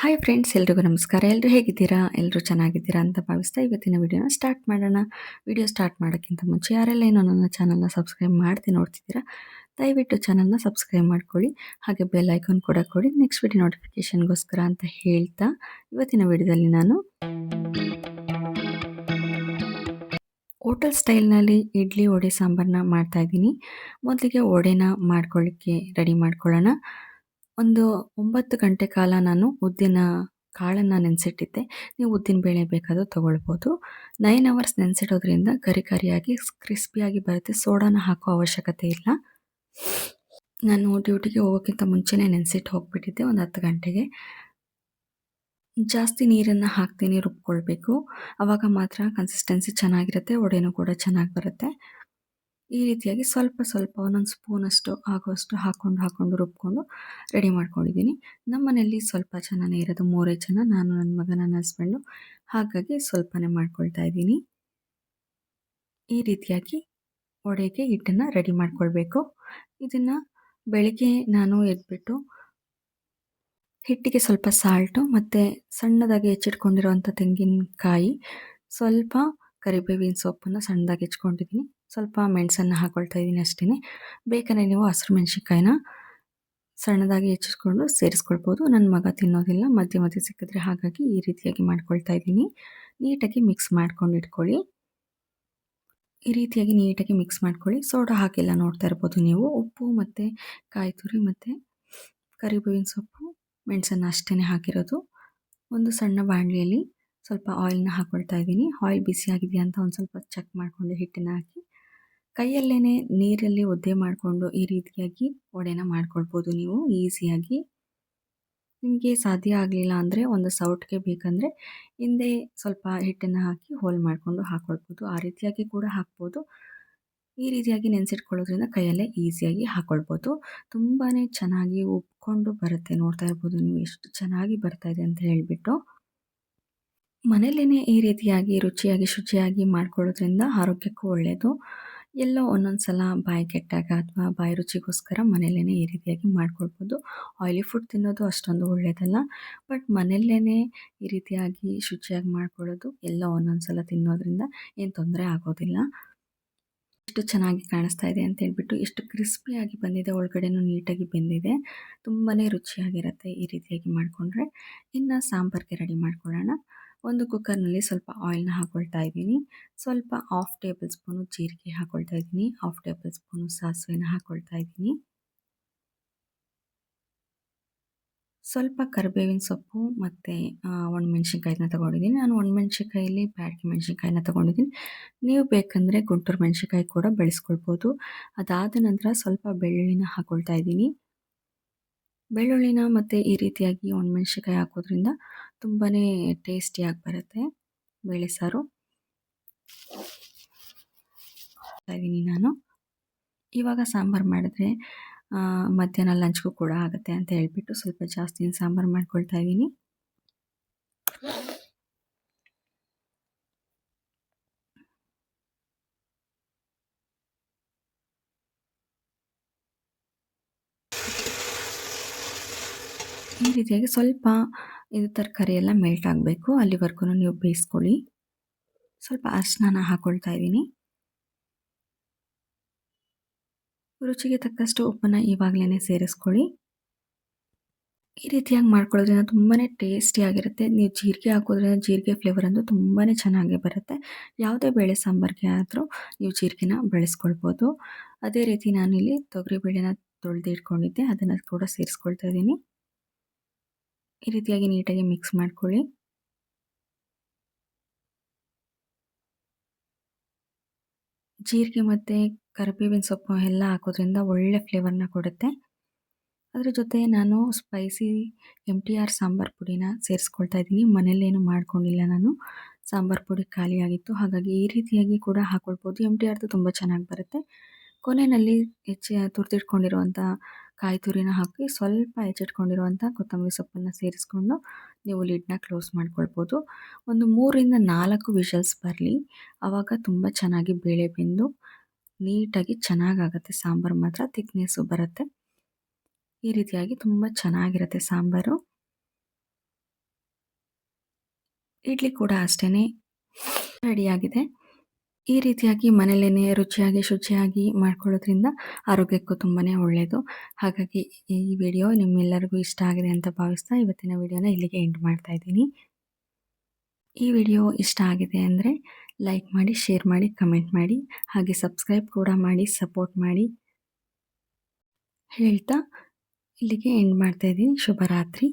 Hi friends ಎಲ್ರಿಗೂ ನಮಸ್ಕಾರ. ಎಲ್ಲರೂ ಹೇಗಿದ್ದೀರಾ? ಎಲ್ಲರೂ ಚೆನ್ನಾಗಿದ್ದೀರಾ ಅಂತ ಭಾವಿಸ್ತಾ ಇವತ್ತಿನ ವಿಡಿಯೋನ ಸ್ಟಾರ್ಟ್ ಮಾಡೋಣ. ವಿಡಿಯೋ ಸ್ಟಾರ್ಟ್ ಮಾಡೋಕ್ಕಿಂತ ಮುಂಚೆ ಯಾರೆಲ್ಲ ಏನೋ ನನ್ನ ಚಾನಲ್ನ ಸಬ್ಸ್ಕ್ರೈಬ್ ಮಾಡ್ತೀನಿ ನೋಡ್ತಿದ್ದೀರಾ, ದಯವಿಟ್ಟು ಚಾನಲ್ನ ಸಬ್ಸ್ಕ್ರೈಬ್ ಮಾಡ್ಕೊಳ್ಳಿ. ಹಾಗೆ ಬೆಲ್ ಐಕಾನ್ ಕೂಡ ಕೊಡಿ. ನೆಕ್ಸ್ಟ್ ವಿಡಿಯೋ ನೋಟಿಫಿಕೇಷನ್ಗೋಸ್ಕರ ಅಂತ ಹೇಳ್ತಾ ಇವತ್ತಿನ ವಿಡಿಯೋದಲ್ಲಿ ನಾನು ಹೋಟೆಲ್ ಸ್ಟೈಲ್ನಲ್ಲಿ ಇಡ್ಲಿ, ವಡೆ ಸಾಂಬಾರನ್ನ ಮಾಡ್ತಾಯಿದ್ದೀನಿ ಮೊದಲಿಗೆ ವಡೆನ ಮಾಡ್ಕೊಳ್ಳಿಕ್ಕೆ ರೆಡಿ ಮಾಡ್ಕೊಳ್ಳೋಣ. ಒಂದು ಒಂಬತ್ತು ಗಂಟೆ ಕಾಲ ನಾನು ಉದ್ದಿನ ಕಾಳನ್ನು ನೆನೆಸಿಟ್ಟಿದ್ದೆ. ನೀವು ಉದ್ದಿನ ಬೇಳೆ ಬೇಕಾದರೂ ತೊಗೊಳ್ಬೋದು. ನೈನ್ ಅವರ್ಸ್ ನೆನೆಸಿಡೋದ್ರಿಂದ ಕರಿ ಕರಿಯಾಗಿ ಕ್ರಿಸ್ಪಿಯಾಗಿ ಬರುತ್ತೆ. ಸೋಡಾನ ಹಾಕೋ ಅವಶ್ಯಕತೆ ಇಲ್ಲ. ನಾನು ಡ್ಯೂಟಿಗೆ ಹೋಗೋಕ್ಕಿಂತ ಮುಂಚೆನೇ ನೆನೆಸಿಟ್ಟು ಹೋಗಿಬಿಟ್ಟಿದ್ದೆ ಒಂದು ಹತ್ತು ಗಂಟೆಗೆ. ಜಾಸ್ತಿ ನೀರನ್ನು ಹಾಕ್ತೀನಿ ರುಬ್ಕೊಳ್ಬೇಕು. ಆವಾಗ ಮಾತ್ರ ಕನ್ಸಿಸ್ಟೆನ್ಸಿ ಚೆನ್ನಾಗಿರುತ್ತೆ ಒಡೆನೂ ಕೂಡ ಚೆನ್ನಾಗಿ ಬರುತ್ತೆ. ಈ ರೀತಿಯಾಗಿ ಸ್ವಲ್ಪ ಸ್ವಲ್ಪ ಒಂದೊಂದು ಸ್ಪೂನಷ್ಟು ಆಗುವಷ್ಟು ಹಾಕ್ಕೊಂಡು ಹಾಕ್ಕೊಂಡು ರುಬ್ಕೊಂಡು ರೆಡಿ ಮಾಡ್ಕೊಂಡಿದ್ದೀನಿ. ನಮ್ಮ ಮನೆಯಲ್ಲಿ ಸ್ವಲ್ಪ ಜನನೇ ಇರೋದು, ಮೂರೇ ಜನ. ನಾನು, ನನ್ನ ಮಗ, ನನ್ನ ಹಸ್ಬೆಂಡು ಹಾಗಾಗಿ ಸ್ವಲ್ಪನೇ ಮಾಡ್ಕೊಳ್ತಾ ಇದ್ದೀನಿ. ಈ ರೀತಿಯಾಗಿ ಒಡೆಗೆ ಹಿಟ್ಟನ್ನು ರೆಡಿ ಮಾಡ್ಕೊಳ್ಬೇಕು. ಇದನ್ನು ಬೆಳಿಗ್ಗೆ ನಾನು ಎದ್ಬಿಟ್ಟು ಹಿಟ್ಟಿಗೆ ಸ್ವಲ್ಪ ಸಾಲ್ಟು ಮತ್ತು ಸಣ್ಣದಾಗಿ ಹೆಚ್ಚಿಟ್ಕೊಂಡಿರುವಂಥ ತೆಂಗಿನಕಾಯಿ, ಸ್ವಲ್ಪ ಕರಿಬೇವಿನ ಸೊಪ್ಪನ್ನು ಸಣ್ಣದಾಗಿ ಹೆಚ್ಕೊಂಡಿದ್ದೀನಿ ಸ್ವಲ್ಪ ಮೆಣಸನ್ನು ಹಾಕೊಳ್ತಾ ಇದ್ದೀನಿ ಅಷ್ಟೇ ಬೇಕಾದ್ರೆ ನೀವು ಹಸಿರು ಮೆಣಸಿನ್ಕಾಯಿನ ಸಣ್ಣದಾಗಿ ಹೆಚ್ಚಿಸ್ಕೊಂಡು ಸೇರಿಸ್ಕೊಳ್ಬೋದು. ನನ್ನ ಮಗ ತಿನ್ನೋದಿಲ್ಲ, ಮಧ್ಯೆ ಮಧ್ಯೆ ಸಿಕ್ಕಿದ್ರೆ ಹಾಗಾಗಿ ಈ ರೀತಿಯಾಗಿ ಮಾಡ್ಕೊಳ್ತಾ ಇದ್ದೀನಿ. ನೀಟಾಗಿ ಮಿಕ್ಸ್ ಮಾಡ್ಕೊಂಡು ಇಟ್ಕೊಳ್ಳಿ. ಈ ರೀತಿಯಾಗಿ ನೀಟಾಗಿ ಮಿಕ್ಸ್ ಮಾಡ್ಕೊಳ್ಳಿ. ಸೋಡಾ ಹಾಕಿಲ್ಲ ನೋಡ್ತಾ ಇರ್ಬೋದು ನೀವು. ಉಪ್ಪು ಮತ್ತು ಕಾಯಿ ತುರಿ ಮತ್ತು ಕರಿಬೇವಿನ ಸೊಪ್ಪು, ಮೆಣಸನ್ನು ಅಷ್ಟೇ ಹಾಕಿರೋದು. ಒಂದು ಸಣ್ಣ ಬಾಣಲಿಯಲ್ಲಿ ಸ್ವಲ್ಪ ಆಯಿಲ್ನ ಹಾಕ್ಕೊಳ್ತಾ ಇದ್ದೀನಿ. ಆಯಿಲ್ ಬಿಸಿ ಆಗಿದೆಯಾ ಅಂತ ಒಂದು ಸ್ವಲ್ಪ ಚೆಕ್ ಮಾಡಿಕೊಂಡು ಹಿಟ್ಟನ್ನು ಹಾಕಿ ಕೈಯಲ್ಲೇ ನೀರಲ್ಲಿ ಒದ್ದೆ ಮಾಡಿಕೊಂಡು ಈ ರೀತಿಯಾಗಿ ವಡೆನ ಮಾಡ್ಕೊಳ್ಬೋದು ನೀವು ಈಸಿಯಾಗಿ. ನಿಮಗೆ ಸಾಧ್ಯ ಆಗಲಿಲ್ಲ ಅಂದರೆ ಒಂದು ಸೌಟ್ಗೆ ಬೇಕಂದರೆ ಹಿಂದೆ ಸ್ವಲ್ಪ ಹಿಟ್ಟನ್ನು ಹಾಕಿ ಹೋಲ್ ಮಾಡಿಕೊಂಡು ಹಾಕ್ಕೊಳ್ಬೋದು ಆ ರೀತಿಯಾಗಿ ಕೂಡ ಹಾಕ್ಬೋದು. ಈ ರೀತಿಯಾಗಿ ನೆನೆಸಿಟ್ಕೊಳ್ಳೋದ್ರಿಂದ ಕೈಯಲ್ಲೇ ಈಸಿಯಾಗಿ ಹಾಕ್ಕೊಳ್ಬೋದು ತುಂಬಾ ಚೆನ್ನಾಗಿ ಉಪ್ಕೊಂಡು ಬರುತ್ತೆ. ನೋಡ್ತಾ ಇರ್ಬೋದು ನೀವು ಎಷ್ಟು ಚೆನ್ನಾಗಿ ಬರ್ತಾ ಇದೆ ಅಂತ ಹೇಳಿಬಿಟ್ಟು. ಮನೆಯಲ್ಲೇ ಈ ರೀತಿಯಾಗಿ ರುಚಿಯಾಗಿ ಶುಚಿಯಾಗಿ ಮಾಡ್ಕೊಳ್ಳೋದ್ರಿಂದ ಆರೋಗ್ಯಕ್ಕೂ ಒಳ್ಳೆಯದು ಎಲ್ಲೋ ಒಂದೊಂದು ಸಲ ಬಾಯಿ ಕೆಟ್ಟಾಗ ಅಥವಾ ಬಾಯಿ ರುಚಿಗೋಸ್ಕರ ಮನೆಯಲ್ಲೇ ಈ ರೀತಿಯಾಗಿ ಮಾಡ್ಕೊಳ್ಬೋದು. ಆಯಿಲಿ ಫುಡ್ ತಿನ್ನೋದು ಅಷ್ಟೊಂದು ಒಳ್ಳೆಯದಲ್ಲ ಬಟ್ ಮನೆಯಲ್ಲೇ ಈ ರೀತಿಯಾಗಿ ಶುಚಿಯಾಗಿ ಮಾಡ್ಕೊಳ್ಳೋದು ಎಲ್ಲ ಒಂದೊಂದು ಸಲ ತಿನ್ನೋದ್ರಿಂದ ಏನು ತೊಂದರೆ ಆಗೋದಿಲ್ಲ. ಎಷ್ಟು ಚೆನ್ನಾಗಿ ಕಾಣಿಸ್ತಾ ಇದೆ ಅಂತ ಹೇಳ್ಬಿಟ್ಟು ಎಷ್ಟು ಕ್ರಿಸ್ಪಿಯಾಗಿ ಬಂದಿದೆ, ಒಳಗಡೆನೂ ನೀಟಾಗಿ ಬೆಂದಿದೆ. ತುಂಬಾ ರುಚಿಯಾಗಿರುತ್ತೆ ಈ ರೀತಿಯಾಗಿ ಮಾಡಿಕೊಂಡ್ರೆ. ಇನ್ನು ಸಾಂಬಾರಿಗೆ ರೆಡಿ ಮಾಡ್ಕೊಳ್ಳೋಣ. ಒಂದು ಕುಕ್ಕರ್ನಲ್ಲಿ ಸ್ವಲ್ಪ ಆಯಿಲ್ನ ಹಾಕ್ಕೊಳ್ತಾ ಇದ್ದೀನಿ. ಸ್ವಲ್ಪ ಹಾಫ್ ಟೇಬಲ್ ಸ್ಪೂನು ಜೀರಿಗೆ ಹಾಕ್ಕೊಳ್ತಾ ಇದ್ದೀನಿ. ಹಾಫ್ ಟೇಬಲ್ ಸ್ಪೂನು ಸಾಸಿವೆನ ಹಾಕ್ಕೊಳ್ತಾ ಇದ್ದೀನಿ. ಸ್ವಲ್ಪ ಕರಿಬೇವಿನ ಸೊಪ್ಪು ಮತ್ತು ಒಣಮೆಣ್ಸಿನ್ಕಾಯಿನ ತೊಗೊಂಡಿದ್ದೀನಿ. ನಾನು ಒಣಮೆಣ್ಸಿನ್ಕಾಯಲ್ಲಿ ಬ್ಯಾಡಗಿ ಮೆಣಸಿನ್ಕಾಯಿನ ತೊಗೊಂಡಿದ್ದೀನಿ. ನೀವು ಬೇಕಂದರೆ ಗುಂಟೂರು ಮೆಣಸಿನ್ಕಾಯಿ ಕೂಡ ಬೆಳೆಸ್ಕೊಳ್ಬೋದು. ಅದಾದ ನಂತರ ಸ್ವಲ್ಪ ಬೆಳ್ಳುಳ್ಳಿನ ಹಾಕ್ಕೊಳ್ತಾ ಇದ್ದೀನಿ. ಬೆಳ್ಳುಳ್ಳಿನ ಮತ್ತು ಈ ರೀತಿಯಾಗಿ ಒಣಮೆಣ್ಸಿನ್ಕಾಯಿ ಹಾಕೋದ್ರಿಂದ ತುಂಬಾ ಟೇಸ್ಟಿಯಾಗಿ ಬರುತ್ತೆ ಬೇಳೆ ಸಾರು. ಇದ್ದೀನಿ ನಾನು. ಇವಾಗ ಸಾಂಬಾರು ಮಾಡಿದ್ರೆ ಮಧ್ಯಾಹ್ನ ಲಂಚ್ಗೂ ಕೂಡ ಆಗುತ್ತೆ ಅಂತ ಹೇಳಿಬಿಟ್ಟು ಸ್ವಲ್ಪ ಜಾಸ್ತಿ ಸಾಂಬಾರು ಮಾಡ್ಕೊಳ್ತಾ ಇದ್ದೀನಿ ಈ ರೀತಿಯಾಗಿ ಸ್ವಲ್ಪ ಇದು ತರಕಾರಿ ಎಲ್ಲ ಮೆಲ್ಟ್ ಆಗಬೇಕು. ಅಲ್ಲಿವರೆಗೂ ನೀವು ಬೇಯಿಸ್ಕೊಳ್ಳಿ. ಸ್ವಲ್ಪ ಅರ್ಶನಾನ ಹಾಕೊಳ್ತಾ ಇದ್ದೀನಿ. ರುಚಿಗೆ ತಕ್ಕಷ್ಟು ಉಪ್ಪನ್ನು ಇವಾಗಲೇ ಸೇರಿಸ್ಕೊಳ್ಳಿ. ಈ ರೀತಿಯಾಗಿ ಮಾಡ್ಕೊಳ್ಳೋದ್ರಿಂದ ತುಂಬಾ ಟೇಸ್ಟಿಯಾಗಿರುತ್ತೆ ನೀವು ಜೀರಿಗೆ ಹಾಕೋದ್ರಿಂದ ಜೀರಿಗೆ ಫ್ಲೇವರ್ ಅಂತೂ ತುಂಬಾ ಚೆನ್ನಾಗಿ ಬರುತ್ತೆ. ಯಾವುದೇ ಬೇಳೆ ಸಾಂಬಾರಿಗೆ ಆದರೂ ನೀವು ಜೀರಿಗೆನ ಬೆಳೆಸ್ಕೊಳ್ಬೋದು. ಅದೇ ರೀತಿ ನಾನಿಲ್ಲಿ ತೊಗರಿ ಬೇಳೆನ ಇಟ್ಕೊಂಡಿದ್ದೆ ಅದನ್ನು ಕೂಡ ಸೇರಿಸ್ಕೊಳ್ತಾ ಇದ್ದೀನಿ. ಈ ರೀತಿಯಾಗಿ ನೀಟಾಗಿ ಮಿಕ್ಸ್ ಮಾಡ್ಕೊಳ್ಳಿ. ಜೀರಿಗೆ ಮತ್ತು ಕರಿಬೇವಿನ ಸೊಪ್ಪು ಎಲ್ಲ ಹಾಕೋದ್ರಿಂದ ಒಳ್ಳೆ ಫ್ಲೇವರ್ನ ಕೊಡುತ್ತೆ. ಅದರ ಜೊತೆ ನಾನು spicy M T R sambar ಪುಡಿನ ಸೇರಿಸ್ಕೊಳ್ತಾ ಇದ್ದೀನಿ. ಮನೇಲೇನು ಮಾಡ್ಕೊಂಡಿಲ್ಲ ನಾನು. ಸಾಂಬಾರು ಪುಡಿ ಖಾಲಿಯಾಗಿತ್ತು ಹಾಗಾಗಿ ಈ ರೀತಿಯಾಗಿ ಕೂಡ ಹಾಕ್ಕೊಳ್ಬೋದು ಎಂ ಟಿ ಆರ್ದು ತುಂಬ ಚೆನ್ನಾಗಿ ಬರುತ್ತೆ. ಕೊನೆಯಲ್ಲಿ ಹೆಚ್ಚು ತುರಿದಿಟ್ಕೊಂಡಿರುವಂಥ ಕಾಯಿ ತುರಿನ ಹಾಕಿ ಸ್ವಲ್ಪ ಹೆಚ್ಚಿಟ್ಕೊಂಡಿರುವಂಥ ಕೊತ್ತಂಬರಿ ಸೊಪ್ಪನ್ನು ಸೇರಿಸ್ಕೊಂಡು ನೀವು ಲಿಡ್ನ ಕ್ಲೋಸ್ ಮಾಡ್ಕೊಳ್ಬೋದು. ಒಂದು ಮೂರಿಂದ ನಾಲ್ಕು ವಿಷಲ್ಸ್ ಬರಲಿ. ಆವಾಗ ತುಂಬ ಚೆನ್ನಾಗಿ ಬೇಳೆ ಬೆಂದು ನೀಟಾಗಿ ಚೆನ್ನಾಗಾಗತ್ತೆ. ಸಾಂಬಾರು ಮಾತ್ರ ತಿಕ್ನೆಸ್ಸು ಬರುತ್ತೆ. ಈ ರೀತಿಯಾಗಿ ತುಂಬ ಚೆನ್ನಾಗಿರುತ್ತೆ ಸಾಂಬಾರು. ಇಡ್ಲಿ ಕೂಡ ಅಷ್ಟೇ ರೆಡಿಯಾಗಿದೆ. ಈ ರೀತಿಯಾಗಿ ಮನೆಯಲ್ಲೇ ರುಚಿಯಾಗಿ ಶುಚಿಯಾಗಿ ಮಾಡ್ಕೊಳ್ಳೋದ್ರಿಂದ ಆರೋಗ್ಯಕ್ಕೂ ತುಂಬಾ ಒಳ್ಳೆಯದು ಹಾಗಾಗಿ ಈ ವಿಡಿಯೋ ನಿಮ್ಮೆಲ್ಲರಿಗೂ ಇಷ್ಟ ಆಗಿದೆ ಅಂತ ಭಾವಿಸ್ತಾ ಇವತ್ತಿನ ವಿಡಿಯೋನ ಇಲ್ಲಿಗೆ ಎಂಡ್ ಮಾಡ್ತಾ ಇದ್ದೀನಿ. ಈ ವಿಡಿಯೋ ಇಷ್ಟ ಆಗಿದೆ ಅಂದರೆ ಲೈಕ್ ಮಾಡಿ, ಶೇರ್ ಮಾಡಿ, ಕಮೆಂಟ್ ಮಾಡಿ, ಹಾಗೆ ಸಬ್ಸ್ಕ್ರೈಬ್ ಕೂಡ ಮಾಡಿ, ಸಪೋರ್ಟ್ ಮಾಡಿ. ಹೇಳ್ತಾ ಇಲ್ಲಿಗೆ ಎಂಡ್ ಮಾಡ್ತಾ ಇದ್ದೀನಿ. ಶುಭರಾತ್ರಿ.